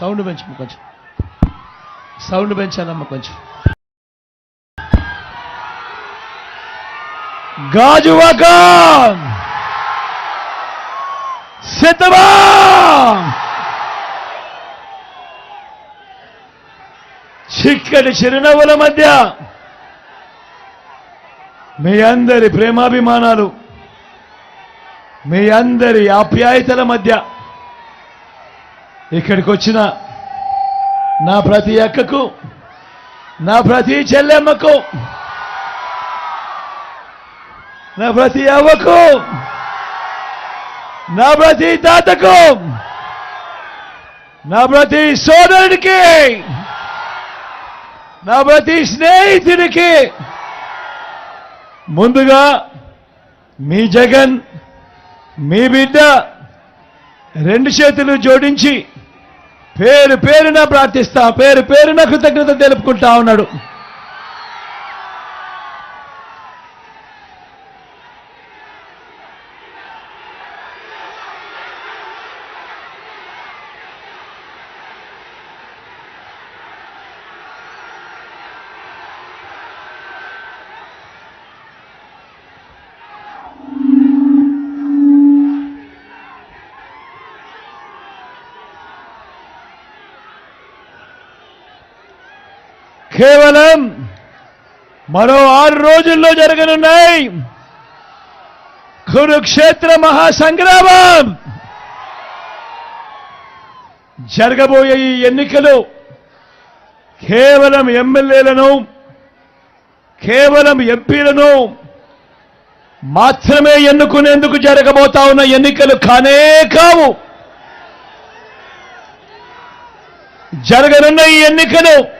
Sound పెంచమ్మ కొంచెం. Sound పెంచాలమ్మ కొంచెం. గాజువాక సిద్ధమా! చిక్కటి చిరునవ్వుల మధ్య మీ అందరి ప్రేమాభిమానాలు మీ అందరి ఆప్యాయతల మధ్య ఇక్కడికి వచ్చిన నా ప్రతి అక్కకు నా ప్రతి చెల్లెమ్మకు నా ప్రతి అవ్వకు నా ప్రతి తాతకు నా ప్రతి సోదరుడికి నా ప్రతి స్నేహితుడికి ముందుగా మీ జగన్ మీ బిడ్డ రెండు చేతులు జోడించి పేరు పేరున ప్రార్థిస్తా పేరు పేరున కృతజ్ఞత తెలుపుకుంటా ఉన్నాడు. కేవలం మరో ఆరు రోజుల్లో జరగనున్నాయి. కురుక్షేత్ర మహాసంగ్రామం. జరగబోయే ఈ ఎన్నికలు కేవలం ఎమ్మెల్యేలను కేవలం ఎంపీలను మాత్రమే ఎన్నుకునేందుకు జరగబోతా ఉన్న ఎన్నికలు కానే కావు. జరగనున్న ఈ ఎన్నికలు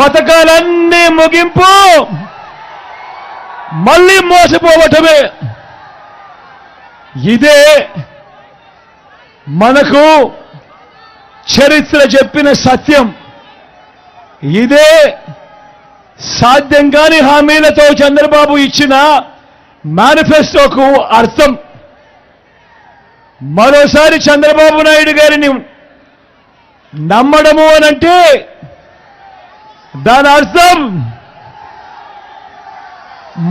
పథకాలన్నీ ముగింపు. మళ్ళీ మోసపోవటమే. ఇదే మనకు చరిత్ర చెప్పిన సత్యం. ఇదే సాధ్యం కాని హామీలతో చంద్రబాబు ఇచ్చిన మేనిఫెస్టోకు అర్థం. మరోసారి చంద్రబాబు నాయుడు గారిని నమ్మడము అనంటే దాని అర్థం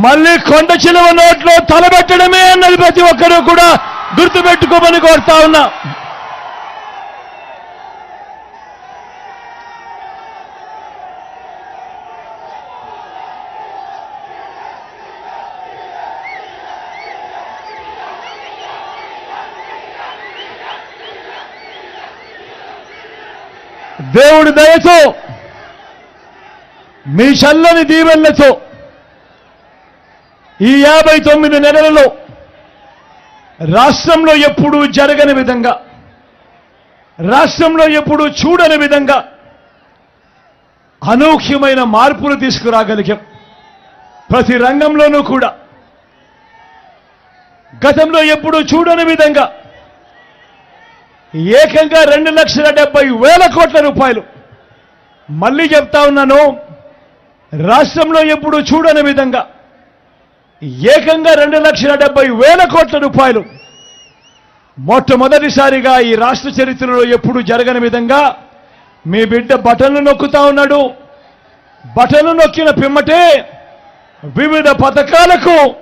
మళ్ళీ కొండ చిలువ నోట్లో తలబెట్టడమే అన్నది ప్రతి ఒక్కరూ కూడా గుర్తుపెట్టుకోమని కోరుతా ఉన్నా. దేవుడి దయతో మీ చల్లని దీవెనలతో ఈ యాభై తొమ్మిది నెలలలో రాష్ట్రంలో ఎప్పుడూ జరగని విధంగా రాష్ట్రంలో ఎప్పుడూ చూడని విధంగా అనూహ్యమైన మార్పులు తీసుకురాగలిగాం. ప్రతి రంగంలోనూ కూడా. గతంలో ఎప్పుడూ చూడని విధంగా ఏకంగా రెండు లక్షల డెబ్బై వేల కోట్ల రూపాయలు. మళ్ళీ చెప్తా ఉన్నాను రాష్ట్రంలో ఎప్పుడు చూడని విధంగా ఏకంగా రెండు లక్షల డెబ్బై వేల కోట్ల రూపాయలు మొట్టమొదటిసారిగా ఈ రాష్ట్ర చరిత్రలో ఎప్పుడు జరగని విధంగా మీ బిడ్డ బటన్లు నొక్కుతా ఉన్నాడు. బటన్లు నొక్కిన పిమ్మటే వివిధ పథకాలకు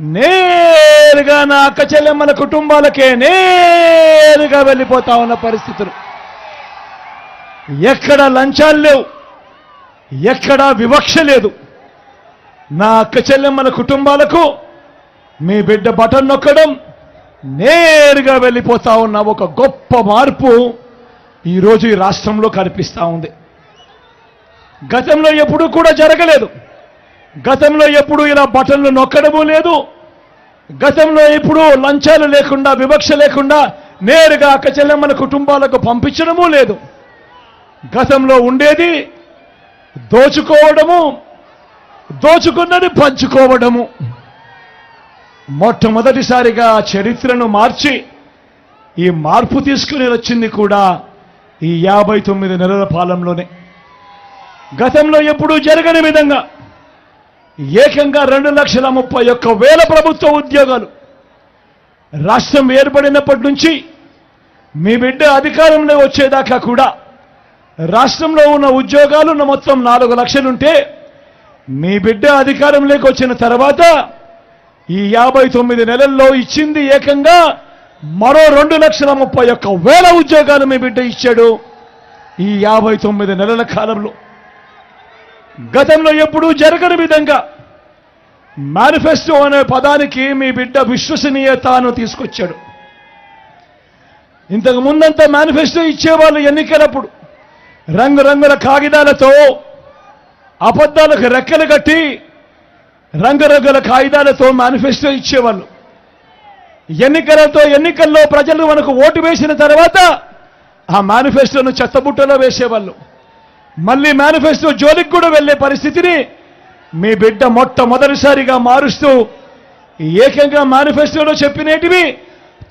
నేరుగా నా అక్క చెల్లెమ్మల కుటుంబాలకే నేరుగా వెళ్ళిపోతా ఉన్న పరిస్థితులు. ఎక్కడ లంచాలు లేవు. ఎక్కడా వివక్ష లేదు. నా అక్క చెల్లెమ్మల కుటుంబాలకు మీ బిడ్డ బటన్ నొక్కడం నేరుగా వెళ్ళిపోతా ఉన్న ఒక గొప్ప మార్పు ఈరోజు ఈ రాష్ట్రంలో కనిపిస్తూ ఉంది. గతంలో ఎప్పుడూ కూడా జరగలేదు. గతంలో ఎప్పుడు ఇలా బటన్లు నొక్కడము లేదు. గతంలో ఇప్పుడు లంచాలు లేకుండా వివక్ష లేకుండా నేరుగా అక్క చెల్లెమ్మల కుటుంబాలకు పంపించడము లేదు. గతంలో ఉండేది దోచుకోవడము దోచుకున్నది పంచుకోవడము. మొట్టమొదటిసారిగా చరిత్రను మార్చి ఈ మార్పు తీసుకుని వచ్చింది కూడా ఈ యాభై తొమ్మిది నెలల పాలనలోనే. గతంలో ఎప్పుడూ జరగని విధంగా ఏకంగా రెండు లక్షల ముప్పై ఒక్క వేల ప్రభుత్వ ఉద్యోగాలు రాష్ట్రం ఏర్పడినప్పటి నుంచి మీ బిడ్డ అధికారంలో వచ్చేదాకా కూడా రాష్ట్రంలో ఉన్న ఉద్యోగాలు ఉన్న మొత్తం నాలుగు లక్షలుంటే మీ బిడ్డ అధికారంలోకి వచ్చిన తర్వాత ఈ యాభై తొమ్మిది నెలల్లో ఇచ్చింది ఏకంగా మరో రెండు లక్షల ముప్పై ఒక్క వేల ఉద్యోగాలు మీ బిడ్డ ఇచ్చాడు ఈ యాభై తొమ్మిది నెలల కాలంలో. గతంలో ఎప్పుడూ జరగని విధంగా మేనిఫెస్టో అనే పదానికి మీ బిడ్డ విశ్వసనీయతను తీసుకొచ్చాడు. ఇంతకు ముందంతా మేనిఫెస్టో ఇచ్చేవాళ్ళు ఎన్నికలప్పుడు రంగురంగుల కాగితాలతో అబద్ధాలకు రెక్కలు కట్టి రంగురంగుల కాగితాలతో మేనిఫెస్టో ఇచ్చేవాళ్ళు. ఎన్నికలతో ఎన్నికల్లో ప్రజలు మనకు ఓటు వేసిన తర్వాత ఆ మేనిఫెస్టోను చెత్తబుట్టలో వేసేవాళ్ళు. మళ్ళీ మేనిఫెస్టో జోలికి కూడా వెళ్ళే పరిస్థితిని మీ బిడ్డ మొట్టమొదటిసారిగా మారుస్తూ ఏకంగా మేనిఫెస్టోలో చెప్పినేటివి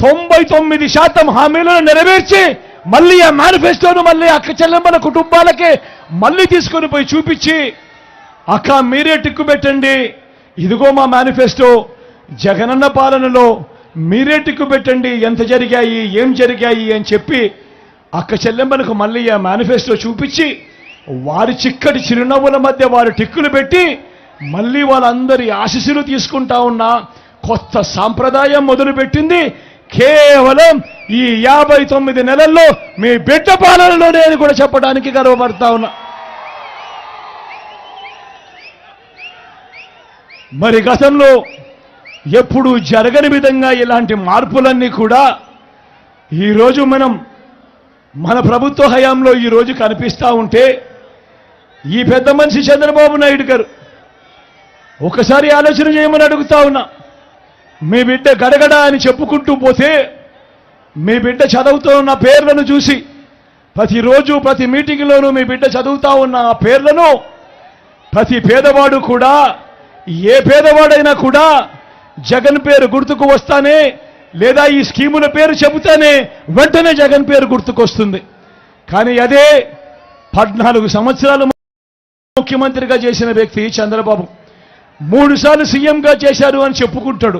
తొంభై తొమ్మిది శాతం హామీలను నెరవేర్చి మళ్ళీ ఆ మేనిఫెస్టోను మళ్ళీ అక్క చెల్లెమ్మల కుటుంబాలకే మళ్ళీ తీసుకొని పోయి చూపించి అక్క మీరే టిక్కు పెట్టండి. ఇదిగో మా మేనిఫెస్టో జగనన్న పాలనలో మీరే టిక్కు పెట్టండి. ఎంత జరిగాయి ఏం జరిగాయి అని చెప్పి అక్క చెల్లెమ్మలకు మళ్ళీ ఆ మేనిఫెస్టో చూపించి వారి చిక్కటి చిరునవ్వుల మధ్య వారు టిక్కులు పెట్టి మళ్ళీ వాళ్ళందరి ఆశీస్సులు తీసుకుంటా ఉన్న కొత్త సాంప్రదాయం మొదలుపెట్టింది. కేవలం ఈ యాభై తొమ్మిది నెలల్లో మీ బిడ్డ పాలనలోనే అని కూడా చెప్పడానికి గర్వపడతా ఉన్నా. మరి గతంలో ఎప్పుడు జరగని విధంగా ఇలాంటి మార్పులన్నీ కూడా ఈరోజు మనం మన ప్రభుత్వ హయాంలో ఈరోజు కనిపిస్తా ఉంటే ఈ పెద్ద మనిషి చంద్రబాబు నాయుడు గారు ఒకసారి ఆలోచన చేయమని అడుగుతా ఉన్నా. మీ బిడ్డ గడగడ అని చెప్పుకుంటూ పోతే మీ బిడ్డ చదువుతూ ఉన్న పేర్లను చూసి ప్రతిరోజు ప్రతి మీటింగ్లోనూ మీ బిడ్డ చదువుతా ఉన్న ఆ పేర్లను ప్రతి పేదవాడు కూడా ఏ పేదవాడైనా కూడా జగన్ పేరు గుర్తుకు వస్తానే లేదా ఈ స్కీముల పేరు చెబుతానే వెంటనే జగన్ పేరు గుర్తుకొస్తుంది. కానీ అదే పద్నాలుగు సంవత్సరాలు ముఖ్యమంత్రిగా చేసిన వ్యక్తి చంద్రబాబు. మూడు సార్లు సీఎంగా చేశారు అని చెప్పుకుంటాడు.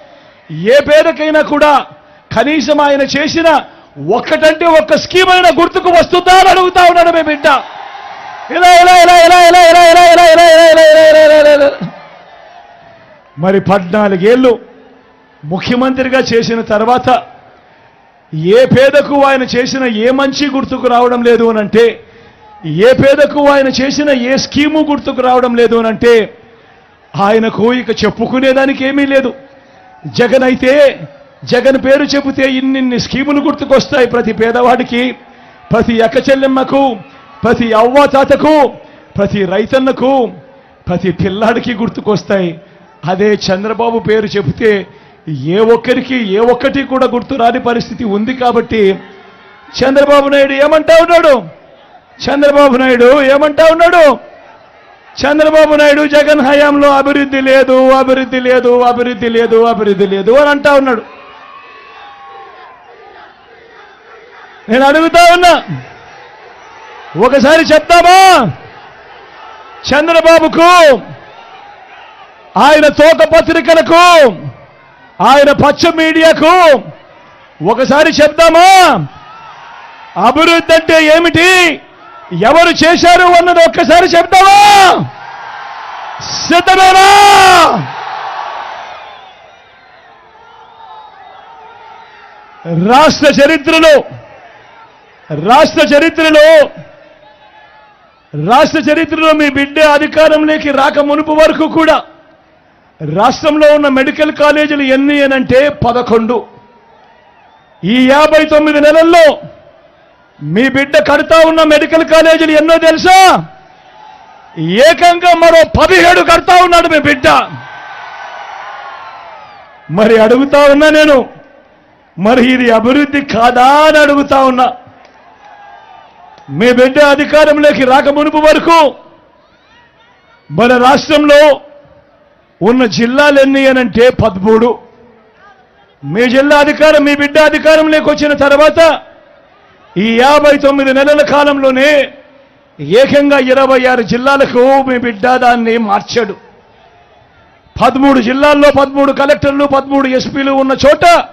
ఏ పేరుకైనా కూడా కనీసం ఆయన చేసిన ఒక్కటంటే ఒక్క స్కీమ్ అయినా గుర్తుకు వస్తుందా అని అడుగుతా ఉన్నాడు మీ బిడ్డ ఇలా ఇలా ఇలా ఇలా ఇలా ఇలా ఇలా ఇలా ఇలా ఇలా ఇలా ఇలా ఇలా ఇలా ఇలా మరి పద్నాలుగేళ్ళు ముఖ్యమంత్రిగా చేసిన తర్వాత ఏ పేదకు ఆయన చేసిన ఏ మంచి గుర్తుకు రావడం లేదు అని అంటే ఏ పేదకు ఆయన చేసిన ఏ స్కీము గుర్తుకు రావడం లేదు అని అంటే ఆయనకు ఇక చెప్పుకునేదానికి ఏమీ లేదు జగన్ అయితే జగన్ పేరు చెబితే ఇన్నిన్ని స్కీములు గుర్తుకొస్తాయి ప్రతి పేదవాడికి ప్రతి అక్కచెల్లెమ్మకు ప్రతి అవ్వాతాతకు ప్రతి రైతన్నకు ప్రతి పిల్లాడికి గుర్తుకొస్తాయి. అదే చంద్రబాబు పేరు చెబితే ఏ ఒక్కరికి ఏ ఒక్కటి కూడా గుర్తు రాని పరిస్థితి ఉంది కాబట్టి చంద్రబాబు నాయుడు ఏమంటా ఉన్నాడు? చంద్రబాబు నాయుడు ఏమంటా ఉన్నాడు? చంద్రబాబు నాయుడు జగన్ హయాంలో అభివృద్ధి లేదు అభివృద్ధి లేదు అభివృద్ధి లేదు అభివృద్ధి లేదు అని అంటా ఉన్నాడు. నేను అడుగుతా ఉన్నా. ఒకసారి చెప్తామా? చంద్రబాబుకు ఆయన తోక పత్రికలకు ఆయన పచ్చ మీడియాకు ఒకసారి చెప్తామా? అభివృద్ధి అంటే ఏమిటి? ఎవరు చేశారు అన్నది ఒక్కసారి చెప్తావా? సిద్ధమేనా? రాష్ట్ర చరిత్రలో రాష్ట్ర చరిత్రలో రాష్ట్ర చరిత్రలో మీ బిడ్డ అధికారంలోకి రాక మునుపు వరకు కూడా రాష్ట్రంలో ఉన్న మెడికల్ కాలేజీలు ఎన్ని అనంటే పదకొండు. ఈ యాభై తొమ్మిది నెలల్లో మీ బిడ్డ కడతా ఉన్న మెడికల్ కాలేజీలు ఎన్నో తెలుసా? ఏకంగా మరో పదిహేడు కడతా ఉన్నాడు మీ బిడ్డ. మరి అడుగుతా ఉన్నా నేను. మరి ఇది అభివృద్ధి కాదా అని అడుగుతా ఉన్నా. మీ బిడ్డ అధికారంలోకి రాక మునుపు వరకు మన రాష్ట్రంలో ఉన్న జిల్లాలు ఎన్ని అనంటే పదమూడు. మీ జిల్లా అధికారం మీ బిడ్డ అధికారంలోకి వచ్చిన తర్వాత ఈ యాభై తొమ్మిది నెలల కాలంలోనే ఏకంగా ఇరవై ఆరు జిల్లాలకు మీ బిడ్డ దాన్ని మార్చాడు. పదమూడు జిల్లాల్లో పదమూడు కలెక్టర్లు పదమూడు ఎస్పీలు ఉన్న చోట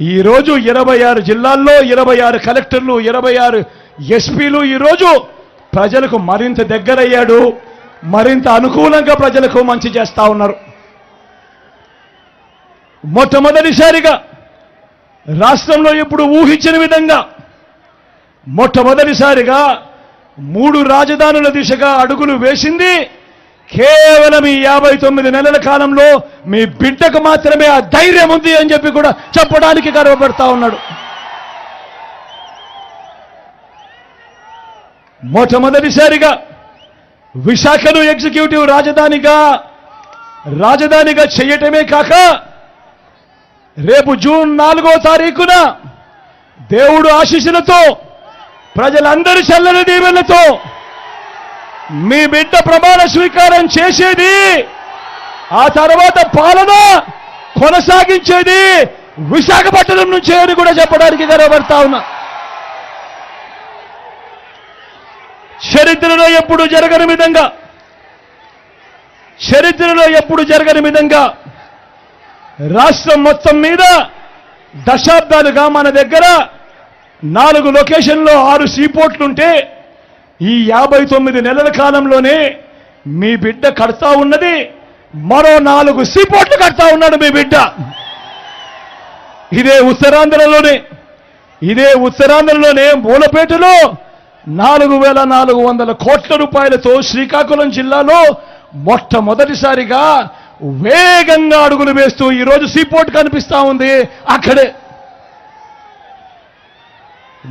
ఈరోజు ఇరవై ఆరు జిల్లాల్లో ఇరవై ఆరు కలెక్టర్లు ఇరవై ఆరు ఎస్పీలు ఈరోజు ప్రజలకు మరింత దగ్గరయ్యాడు. మరింత అనుకూలంగా ప్రజలకు మంచి చేస్తా ఉన్నారు. మొట్టమొదటిసారిగా రాష్ట్రంలో ఇప్పుడు ఊహించిన విధంగా మొట్టమొదటిసారిగా మూడు రాజధానుల దిశగా అడుగులు వేసింది కేవలం ఈ యాభై తొమ్మిది నెలల కాలంలో మీ బిడ్డకు మాత్రమే ఆ ధైర్యం ఉంది అని చెప్పి కూడా చెప్పడానికి గర్వపడతా ఉన్నాడు. మొట్టమొదటిసారిగా విశాఖను ఎగ్జిక్యూటివ్ రాజధానిగా రాజధానిగా చేయటమే కాక రేపు జూన్ నాలుగో తారీఖున దేవుడు ఆశీస్సులతో ప్రజలందరి చల్లని దీవెనలతో మీ బిడ్డ ప్రమాణ స్వీకారం చేసేది ఆ తర్వాత పాలన కొనసాగించేది విశాఖపట్నం నుంచే అని కూడా చెప్పడానికి గర్వపడతా ఉన్నా. చరిత్రలో ఎప్పుడు జరగని విధంగా చరిత్రలో ఎప్పుడు జరగని విధంగా రాష్ట్రం మొత్తం మీద దశాబ్దాలుగా మన దగ్గర నాలుగు లొకేషన్లో ఆరు సీపోర్ట్లుంటే ఈ యాభై తొమ్మిది నెలల కాలంలోనే మీ బిడ్డ కడతా ఉన్నది. మరో నాలుగు సీపోర్ట్లు కడతా ఉన్నాడు మీ బిడ్డ. ఇదే ఉత్తరాంధ్రలోనే ఇదే ఉత్తరాంధ్రలోనే మూలపేటలో నాలుగు వేల నాలుగు వందల కోట్ల రూపాయలతో శ్రీకాకుళం జిల్లాలో మొట్టమొదటిసారిగా వేగంగా అడుగులు వేస్తూ ఈరోజు సీపోర్ట్ కనిపిస్తా ఉంది అక్కడే.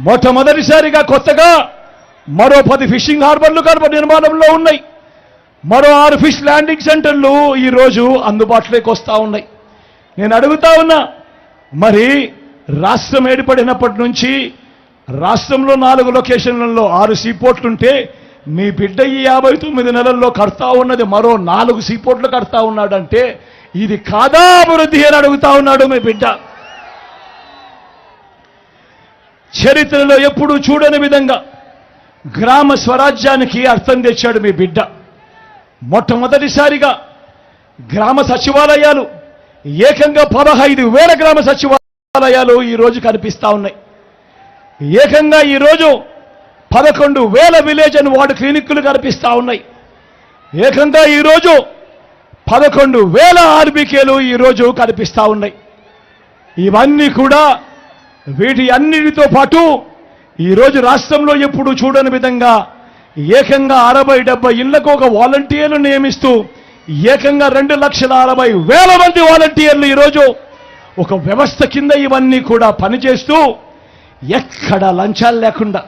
మొట్టమొదటిసారిగా కొత్తగా మరో పది ఫిషింగ్ హార్బర్లు కనుక నిర్మాణంలో ఉన్నాయి. మరో ఆరు ఫిష్ ల్యాండింగ్ సెంటర్లు ఈరోజు అందుబాటులోకి వస్తూ ఉన్నాయి. నేను అడుగుతా ఉన్నా మరి రాష్ట్రం ఏర్పడినప్పటి నుంచి రాష్ట్రంలో నాలుగు లొకేషన్లలో ఆరు సీపోర్ట్లుంటే మీ బిడ్డ ఈ యాభై తొమ్మిది నెలల్లో కడతా ఉన్నది మరో నాలుగు సీపోర్ట్లు కడతా ఉన్నాడంటే ఇది కాదా అభివృద్ధి అని అడుగుతా ఉన్నాడు మీ బిడ్డ. చరిత్రలో ఎప్పుడూ చూడని విధంగా గ్రామ స్వరాజ్యానికి అర్థం తెచ్చాడు మీ బిడ్డ. మొట్టమొదటిసారిగా గ్రామ సచివాలయాలు ఏకంగా పదహైదు వేల గ్రామ సచివాలయాలు ఈరోజు కనిపిస్తా ఉన్నాయి. ఏకంగా ఈరోజు పదకొండు వేల విలేజ్ అండ్ వార్డు క్లినిక్లు కనిపిస్తా ఉన్నాయి. ఏకంగా ఈరోజు పదకొండు వేల ఆర్బీకేలు ఈరోజు కనిపిస్తా ఉన్నాయి. ఇవన్నీ కూడా వీటి అన్నిటితో పాటు ఈరోజు రాష్ట్రంలో ఎప్పుడు చూడని విధంగా ఏకంగా అరవై డెబ్బై ఇళ్ళకు ఒక వాలంటీర్లు నియమిస్తూ ఏకంగా రెండు లక్షల అరవై వేల మంది వాలంటీర్లు ఈరోజు ఒక వ్యవస్థ కింద ఇవన్నీ కూడా పనిచేస్తూ ఎక్కడ లంచాలు లేకుండా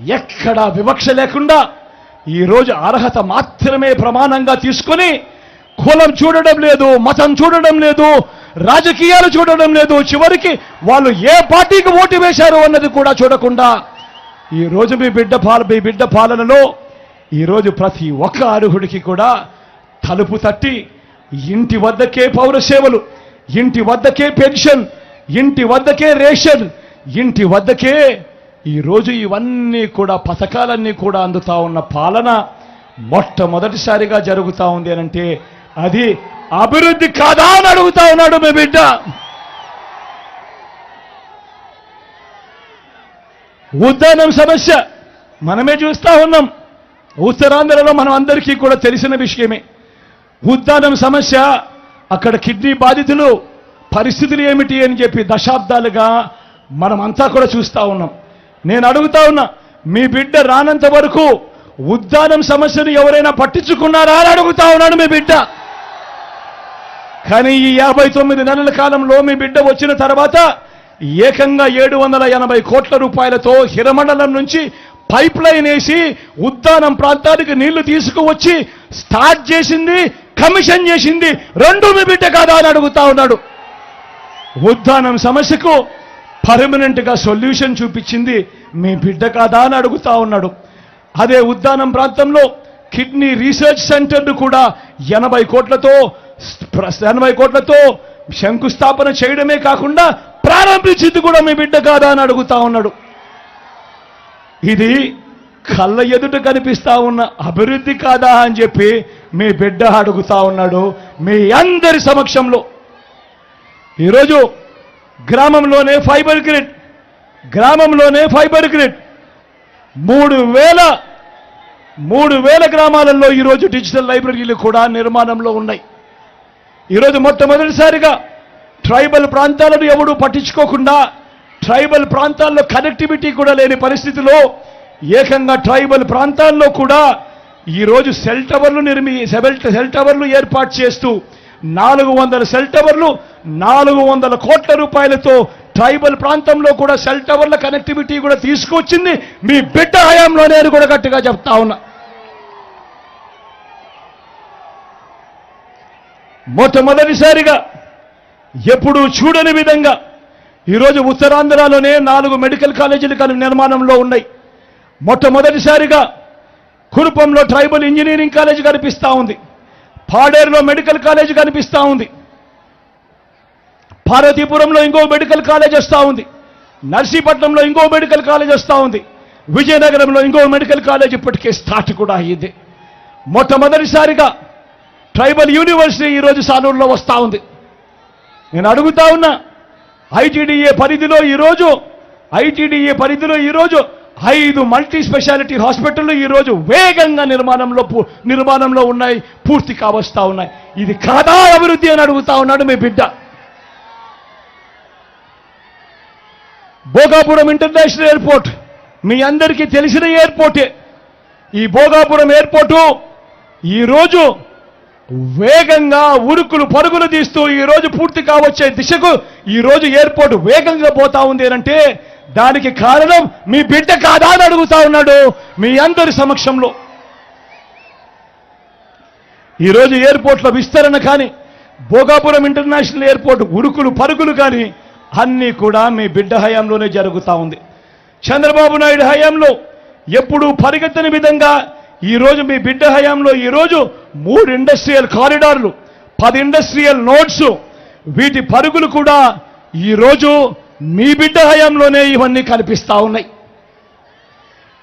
ఎక్కడ వివక్ష లేకుండా ఈరోజు అర్హత మాత్రమే ప్రమాణంగా తీసుకొని కులం చూడడం లేదు మతం చూడడం లేదు రాజకీయాలు చూడడం లేదు. చివరికి వాళ్ళు ఏ పార్టీకి ఓటు వేశారు అన్నది కూడా చూడకుండా ఈ రోజు మీ బిడ్డ పాల మీ బిడ్డ పాలనలో ఈరోజు ప్రతి ఒక్క అర్హుడికి కూడా తలుపు తట్టి ఇంటి వద్దకే పౌర సేవలు ఇంటి వద్దకే పెన్షన్ ఇంటి వద్దకే రేషన్ ఇంటి వద్దకే ఈరోజు ఇవన్నీ కూడా పథకాలన్నీ కూడా అందుతా ఉన్న పాలన మొట్టమొదటిసారిగా జరుగుతూ ఉంది అనంటే అది అభివృద్ధి కాదా అని అడుగుతా ఉన్నాడు మీ బిడ్డ. ఉద్దానం సమస్య. మనమే చూస్తా ఉన్నాం. ఉత్తరాంధ్రలో మనం అందరికీ కూడా తెలిసిన విషయమే. ఉద్దానం సమస్య అక్కడ కిడ్నీ బాధితులు పరిస్థితులు ఏమిటి అని చెప్పి దశాబ్దాలుగా మనం అంతా కూడా చూస్తా ఉన్నాం. నేను అడుగుతా ఉన్నా మీ బిడ్డ రానంత వరకు ఉద్దానం సమస్యను ఎవరైనా పట్టించుకున్నారా అని అడుగుతా ఉన్నాడు మీ బిడ్డ. కానీ ఈ యాభై తొమ్మిది నెలల కాలంలో మీ బిడ్డ వచ్చిన తర్వాత ఏకంగా ఏడు వందల ఎనభై కోట్ల రూపాయలతో హిరమండలం నుంచి పైప్ లైన్ వేసి ఉద్దానం ప్రాంతానికి నీళ్ళు తీసుకువచ్చి స్టార్ట్ చేసింది కమిషన్ చేసింది. రెండు మీ బిడ్డ కాదా అని అడుగుతా ఉన్నాడు. ఉద్దానం సమస్యకు పర్మనెంట్గా సొల్యూషన్ చూపించింది మీ బిడ్డ కాదా అని అడుగుతా ఉన్నాడు. అదే ఉద్దానం ప్రాంతంలో కిడ్నీ రీసెర్చ్ సెంటర్ను కూడా ఎనభై కోట్లతో ఎనభై కోట్లతో శంకుస్థాపన చేయడమే కాకుండా ప్రారంభించింది కూడా మీ బిడ్డ కాదా అని అడుగుతా ఉన్నాడు. ఇది కళ్ళ ఎదుట కనిపిస్తా ఉన్న అభివృద్ధి కాదా అని చెప్పి మీ బిడ్డ అడుగుతా ఉన్నాడు మీ అందరి సమక్షంలో. ఈరోజు గ్రామంలోనే ఫైబర్ గ్రిడ్ గ్రామంలోనే ఫైబర్ గ్రిడ్. మూడు వేల మూడు వేల గ్రామాలలో ఈరోజు డిజిటల్ లైబ్రరీలు కూడా నిర్మాణంలో ఉన్నాయి. ఈరోజు మొట్టమొదటిసారిగా ట్రైబల్ ప్రాంతాలను ఎవడూ పట్టించుకోకుండా ట్రైబల్ ప్రాంతాల్లో కనెక్టివిటీ కూడా లేని పరిస్థితిలో ఏకంగా ట్రైబల్ ప్రాంతాల్లో కూడా ఈరోజు సెల్ టవర్లు నిర్మి సెల్ సెల్ టవర్లు ఏర్పాటు చేస్తూ నాలుగు వందల సెల్ టవర్లు నాలుగు వందల కోట్ల రూపాయలతో ట్రైబల్ ప్రాంతంలో కూడా సెల్ టవర్ల కనెక్టివిటీ కూడా తీసుకొచ్చింది. మీ బిడ్డ హయాంలోనే అని కూడా గట్టిగా చెప్తా ఉన్నా. మొట్టమొదటిసారిగా ఎప్పుడూ చూడని విధంగా ఈరోజు ఉత్తరాంధ్రలోనే నాలుగు మెడికల్ కాలేజీలు నిర్మాణంలో ఉన్నాయి. మొట్టమొదటిసారిగా కురుపంలో ట్రైబల్ ఇంజనీరింగ్ కాలేజ్ కనిపిస్తూ ఉంది. పాడేరులో మెడికల్ కాలేజ్ కనిపిస్తూ ఉంది. పార్వతీపురంలో ఇంకో మెడికల్ కాలేజ్ వస్తూ ఉంది. నర్సీపట్నంలో ఇంకో మెడికల్ కాలేజ్ వస్తూ ఉంది. విజయనగరంలో ఇంకో మెడికల్ కాలేజ్ ఇప్పటికే స్టార్ట్ కూడా అయ్యింది. మొట్టమొదటిసారిగా ట్రైబల్ యూనివర్సిటీ ఈరోజు సాలూరులో వస్తూ ఉంది. నేను అడుగుతా ఉన్నా ఐటీడీఏ పరిధిలో ఈరోజు ఐటీడీఏ పరిధిలో ఈరోజు ఐదు మల్టీ స్పెషాలిటీ హాస్పిటళ్ళు ఈరోజు వేగంగా నిర్మాణంలో పూ- నిర్మాణంలో ఉన్నాయి పూర్తి కావస్తా ఉన్నాయి. ఇది కాదా అభివృద్ధి అని అడుగుతా ఉన్నాడు మీ బిడ్డ. భోగాపురం ఇంటర్నేషనల్ ఎయిర్పోర్ట్ మీ అందరికీ తెలిసిన ఎయిర్పోర్టే. ఈ భోగాపురం ఎయిర్పోర్టు ఈరోజు వేగంగా ఉరుకులు పరుగులు తీస్తూ ఈ రోజు పూర్తి కావచ్చే దిశకు ఈ రోజు ఎయిర్పోర్ట్ వేగంగా పోతా ఉంది అంటే దానికి కారణం మీ బిడ్డ కాదా అని అడుగుతా ఉన్నాడు మీ అందరి సమక్షంలో. ఈరోజు ఎయిర్పోర్ట్ల విస్తరణ కానీ భోగాపురం ఇంటర్నేషనల్ ఎయిర్పోర్ట్ ఉరుకులు పరుగులు కానీ అన్నీ కూడా మీ బిడ్డ హయాంలోనే జరుగుతూ ఉంది. చంద్రబాబు నాయుడు హయాంలో ఎప్పుడూ పరిగెత్తని విధంగా ఈ రోజు మీ బిడ్డ హయాంలో ఈ రోజు మూడు ఇండస్ట్రియల్ కారిడార్లు పది ఇండస్ట్రియల్ నోట్స్ వీటి పరుగులు కూడా ఈ రోజు మీ బిడ్డ హయాంలోనే ఇవన్నీ కనిపిస్తా ఉన్నాయి.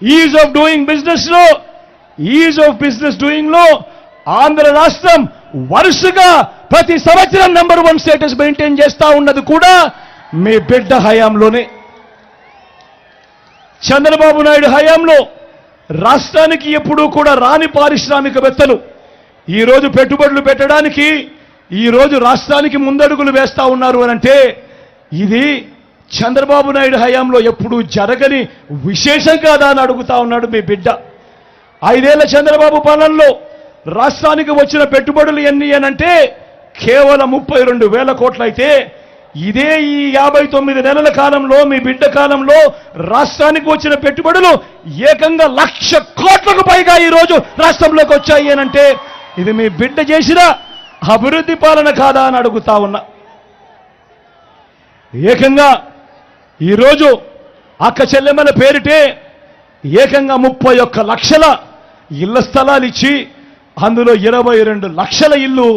ఈజ్ ఆఫ్ డూయింగ్ బిజినెస్లో ఈజ్ ఆఫ్ బిజినెస్ డూయింగ్లో ఆంధ్ర రాష్ట్రం వరుసగా ప్రతి సంవత్సరం నెంబర్ వన్ స్టేటస్ మెయింటైన్ చేస్తూ ఉన్నది కూడా మీ బిడ్డ హయాంలోనే. చంద్రబాబు నాయుడు హయాంలో రాష్ట్రానికి ఎప్పుడూ కూడా రాని పారిశ్రామికవేత్తలు. ఈరోజు పెట్టుబడులు పెట్టడానికి ఈరోజు రాష్ట్రానికి ముందడుగులు వేస్తా ఉన్నారు అని అంటే ఇది చంద్రబాబు నాయుడు హయాంలో ఎప్పుడూ జరగని విశేషం కాదా అని అడుగుతా ఉన్నాడు మీ బిడ్డ. ఐదేళ్ళ చంద్రబాబు పాలనలో రాష్ట్రానికి వచ్చిన పెట్టుబడులు ఎన్ని అనంటే కేవలం ముప్పై రెండు వేల కోట్లయితే ఇదే ఈ యాభై తొమ్మిది నెలల కాలంలో మీ బిడ్డ కాలంలో రాష్ట్రానికి వచ్చిన పెట్టుబడులు ఏకంగా లక్ష కోట్లకు పైగా ఈ రోజు రాష్ట్రంలోకి వచ్చాయి అనంటే ఇది మీ బిడ్డ చేసిన అభివృద్ధి పాలన కాదా అని అడుగుతా ఉన్నా. ఏకంగా ఈరోజు అక్క చెల్లెమ్మల పేరిటే ఏకంగా ముప్పై ఒక్క లక్షల ఇళ్ళ స్థలాలు ఇచ్చి అందులో ఇరవై రెండు లక్షల ఇల్లు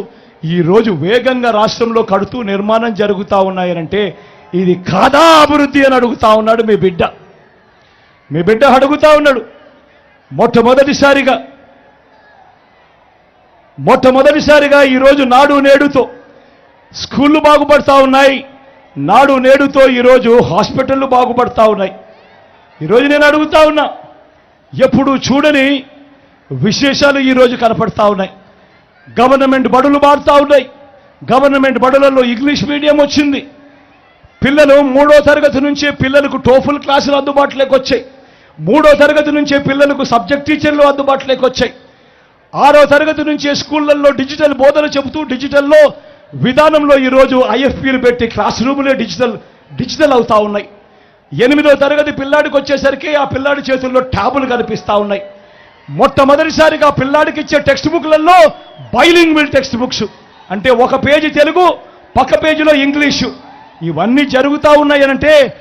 ఈరోజు వేగంగా రాష్ట్రంలో కడుతూ నిర్మాణం జరుగుతూ ఉన్నాయనంటే ఇది కాదా అభివృద్ధి అని అడుగుతా ఉన్నాడు మీ బిడ్డ. మీ బిడ్డ అడుగుతా ఉన్నాడు. మొట్టమొదటిసారిగా మొట్టమొదటిసారిగా ఈరోజు నాడు నేడుతో స్కూళ్ళు బాగుపడతా ఉన్నాయి. నాడు నేడుతో ఈరోజు హాస్పిటళ్ళు బాగుపడతా ఉన్నాయి. ఈరోజు నేను అడుగుతా ఉన్నా ఎప్పుడు చూడని విశేషాలు ఈరోజు కనపడతా ఉన్నాయి. గవర్నమెంట్ బడులు మారుతా ఉన్నాయి. గవర్నమెంట్ బడులలో ఇంగ్లీష్ మీడియం వచ్చింది. పిల్లలు మూడో తరగతి నుంచే పిల్లలకు టోఫుల్ క్లాసులు అందుబాటులోకి వచ్చాయి. మూడో తరగతి నుంచే పిల్లలకు సబ్జెక్ట్ టీచర్లు అందుబాటులోకి వచ్చాయి. ఆరో తరగతి నుంచే స్కూళ్ళల్లో డిజిటల్ బోధన చెబుతూ డిజిటల్లో విధానంలో ఈరోజు ఐఎఫ్పీలు పెట్టి క్లాస్ రూములే డిజిటల్ డిజిటల్ అవుతా ఉన్నాయి. ఎనిమిదో తరగతి పిల్లాడికి వచ్చేసరికి ఆ పిల్లాడి చేతుల్లో ట్యాబులు కనిపిస్తూ ఉన్నాయి. మొట్టమొదటిసారిగా పిల్లాడికి ఇచ్చే టెక్స్ట్ బుక్లలో బైలింగ్విల్ టెక్స్ట్ బుక్స్ అంటే ఒక పేజీ తెలుగు పక్క పేజీలో ఇంగ్లీషు. ఇవన్నీ జరుగుతూ ఉన్నాయనంటే